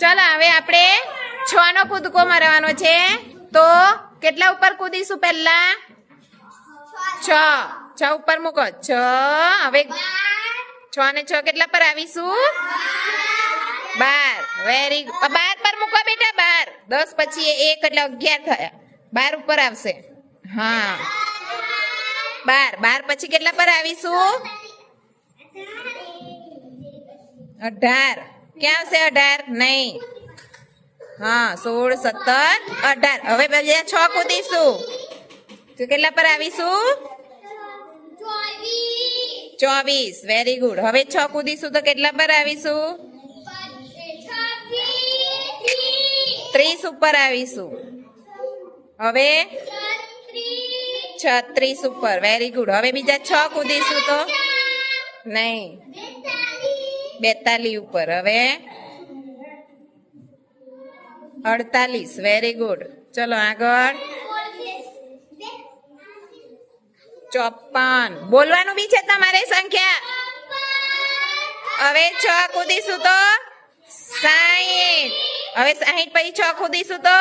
ચાલો, હવે આપણે છ નો કૂદકો મારવાનો છે. તો કેટલા ઉપર કૂદીશું પહેલા? છ. છ ઉપર મૂકો. છ. હવે છ ને છ કેટલા પર આવીશું? બાર. વેરી બાર પર મૂકો બેટા, બાર. દસ પછી એક એટલે અગિયાર થયા. બાર ઉપર આવશે. હા. બાર. બાર પછી કેટલા પર આવીશું? અઢાર. ક્યાં છે અઢાર? નહીં. હા, સોળ, સત્તર, અઢાર. હવે બીજા છ કૂદીશું. કેટલા પર આવીશું? ચોવીસ. વેરી ગુડ હવે છ કૂદીશું તો કેટલા પર આવીશું? ત્રીસ ઉપર આવીશું. હવે? છત્રીસ ઉપર. વેરી ગુડ હવે બીજા છ કૂદીશું તો? નહીં. બેતાલીસ ઉપર. હવે અડતાલીસ. વેરી ગુડ ચલો આગળ. ચોપન બોલવાનું બી છે તમારે સંખ્યા? હવે છ કૂદીશું તો સાહીઠ. હવે સાહીઠ પછી છ કૂદીશું તો